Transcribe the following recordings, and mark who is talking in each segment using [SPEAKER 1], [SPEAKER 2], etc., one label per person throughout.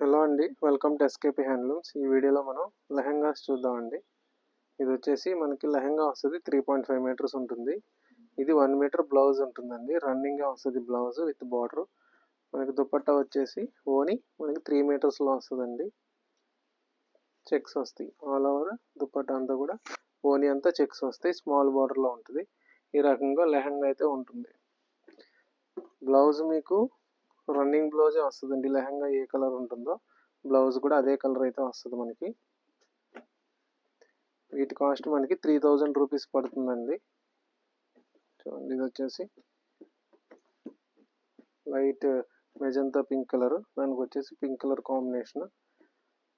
[SPEAKER 1] Hello అండి welcome to SKP handlooms. ఈ వీడియోలో మనం లెహంగాస్ చూద్దామండి. ఇది వచ్చేసి మనకి లెహంగా వస్తుంది త్రీ పాయింట్ ఫైవ్ మీటర్స్ ఉంటుంది. ఇది వన్ మీటర్ బ్లౌజ్ ఉంటుందండి. రన్నింగ్గా వస్తుంది బ్లౌజ్ విత్ బార్డర్ మనకి దుపట్టా వచ్చేసి ఓని మనకి త్రీ మీటర్స్లో వస్తుందండి. చెక్స్ వస్తాయి. ఆల్ ఓవర్ దుపట్టా అంతా కూడా ఓని అంతా చెక్స్ వస్తాయి. స్మాల్ బార్డర్లో ఉంటుంది. ఈ రకంగా లెహంగా అయితే ఉంటుంది. బ్లౌజ్ మీకు రన్నింగ్ బ్లౌజే వస్తుందండి. లెహంగా ఏ కలర్ ఉంటుందో బ్లౌజ్ కూడా అదే కలర్ అయితే వస్తుంది మనకి. వీటి కాస్ట్ మనకి త్రీ థౌజండ్ రూపీస్ పడుతుందండి. చూడండి ఇది వచ్చేసి లైట్ మెజంతా పింక్ కలర్. దానికి వచ్చేసి pink colour combination.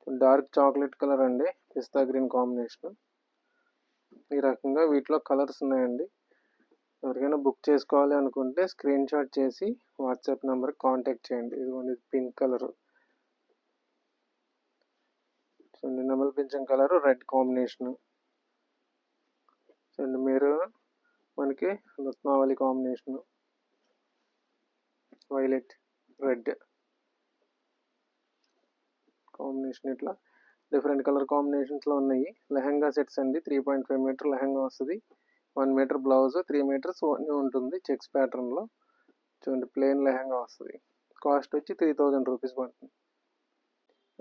[SPEAKER 1] Dark chocolate colour అండి. Pista green combination. ఈ రకంగా వీటిలో కలర్స్ ఉన్నాయండి. ఎవరికైనా బుక్ చేసుకోవాలి అనుకుంటే స్క్రీన్ షాట్ చేసి వాట్సాప్ నెంబర్కి కాంటాక్ట్ చేయండి. ఇదిగోండి పింక్ కలర్. చూడండి నెమలి పింఛం కలరు రెడ్ కాంబినేషన్. చూడండి మీరు మనకి Ratnavali combination. Violet red combination ఇట్లా డిఫరెంట్ కలర్ కాంబినేషన్స్లో ఉన్నాయి. లెహంగా సెట్స్ అండి three point five metre lehenga వస్తుంది. One metre blouse three metres ఉంటుంది చెక్స్ ప్యాటర్న్లో. చూడండి ప్లెయిన్ లెహంగా వస్తుంది. కాస్ట్ వచ్చి త్రీ థౌజండ్ రూపీస్ పడుతుంది.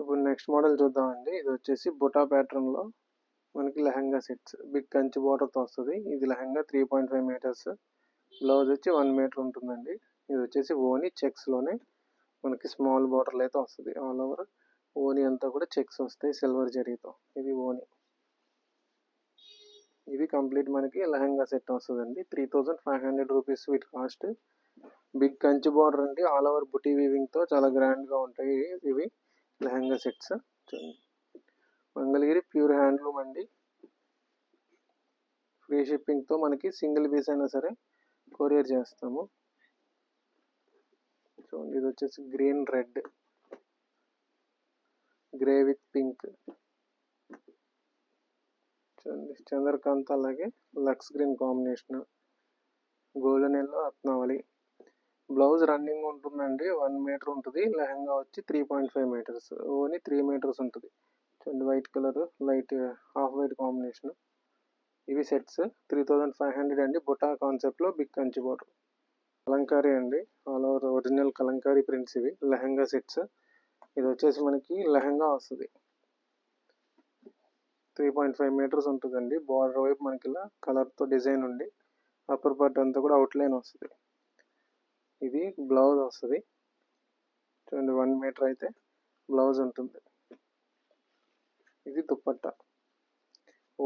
[SPEAKER 1] ఇప్పుడు నెక్స్ట్ మోడల్ చూద్దామండి. ఇది వచ్చేసి బుటా ప్యాటర్న్లో మనకి లెహంగా సెట్స్. బిగ్ కంచి బార్డర్తో వస్తుంది. ఇది lehenga three point five metres. Blouse వచ్చి వన్ మీటర్ ఉంటుందండి. ఇది వచ్చేసి ఓనీ చెక్స్లోనే మనకి స్మాల్ బార్డర్లు అయితే వస్తుంది. ఆల్ ఓవర్ ఓనీ అంతా కూడా చెక్స్ వస్తాయి సిల్వర్ జరీతో. ఇది ఓనీ. ఇది కంప్లీట్ మనకి లెహంగా సెట్ వస్తుందండి. Three thousand five hundred rupees వీటి కాస్ట్. బిగ్ కంచి బార్డర్ అండి. ఆల్ ఓవర్ బుటీ వీవింగ్తో చాలా గ్రాండ్గా ఉంటాయి ఇవి లెహంగా సెట్స్. చూడండి. మంగళగిరి ప్యూర్ హ్యాండ్లూమ్ అండి. ఫ్రీ షిప్పింగ్తో మనకి సింగిల్ పీస్ అయినా సరే కొరియర్ చేస్తాము. చూడండి ఇది వచ్చేసి green red. Grey with pink. చూడండి. చంద్రకాంత్ అలాగే Lux green combination. Golden yellow Ratnavali. Blouse running ఉంటుందండి. వన్ మీటర్ ఉంటుంది. లెహంగా వచ్చి three point five metres. Only three metres ఉంటుంది. చూడండి white colour light half white combination. ఇవి sets. Three thousand five hundred అండి. బుటా కాన్సెప్ట్లో బిగ్ కంచి బోర్డర్ కలంకారీ అండి. All over original Kalamkari prints ఇవి. లెహంగా సెట్స్. ఇది వచ్చేసి మనకి లెహంగా వస్తుంది. త్రీ పాయింట్ ఫైవ్ మీటర్స్ ఉంటుందండి. బార్డర్ వైపు మనకి ఇలా కలర్తో డిజైన్ ఉండి అప్పర్ పార్ట్ అంతా కూడా అవుట్లైన్ వస్తుంది. ఇది బ్లౌజ్ వస్తుంది. చూడండి వన్ మీటర్ అయితే బ్లౌజ్ ఉంటుంది. ఇది దుప్పట్టా.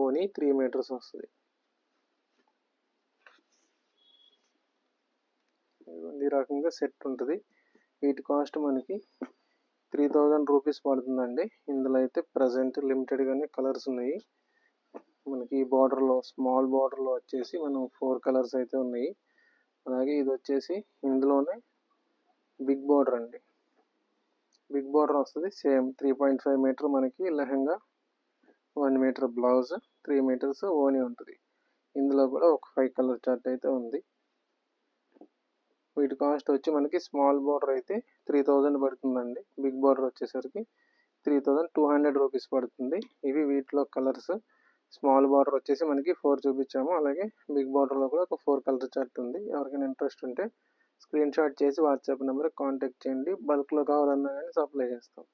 [SPEAKER 1] ఓని త్రీ మీటర్స్ వస్తుంది. ఈ రకంగా సెట్ ఉంటుంది. వీటి కాస్ట్ మనకి త్రీ థౌజండ్ రూపీస్ పడుతుందండి. ఇందులో అయితే ప్రజెంట్ లిమిటెడ్గానే కలర్స్ ఉన్నాయి. మనకి ఈ బార్డర్లో స్మాల్ బార్డర్లో వచ్చేసి మనం ఫోర్ కలర్స్ అయితే ఉన్నాయి. అలాగే ఇది వచ్చేసి ఇందులోనే బిగ్ బార్డర్ అండి. బిగ్ బార్డర్ వస్తుంది. Same three point five metre మనకి lehenga one metre blouse three metres ఓనీ ఉంటుంది. ఇందులో కూడా ఒక ఫైవ్ కలర్ చార్ట్ అయితే ఉంది. వీటి కాస్ట్ వచ్చి మనకి స్మాల్ బార్డర్ అయితే త్రీ థౌజండ్ పడుతుందండి. బిగ్ బార్డర్ వచ్చేసరికి three thousand two hundred rupees పడుతుంది. ఇవి వీటిలో కలర్స్. స్మాల్ బార్డర్ వచ్చేసి మనకి ఫోర్ చూపించాము. అలాగే బిగ్ బార్డర్లో కూడా ఒక ఫోర్ కలర్ చార్ట్ ఉంది. ఎవరికైనా ఇంట్రెస్ట్ ఉంటే స్క్రీన్ షాట్ చేసి వాట్సాప్ నెంబర్కి కాంటాక్ట్ చేయండి. బల్క్లో కావాలన్నా కానీ సప్లై చేస్తాం.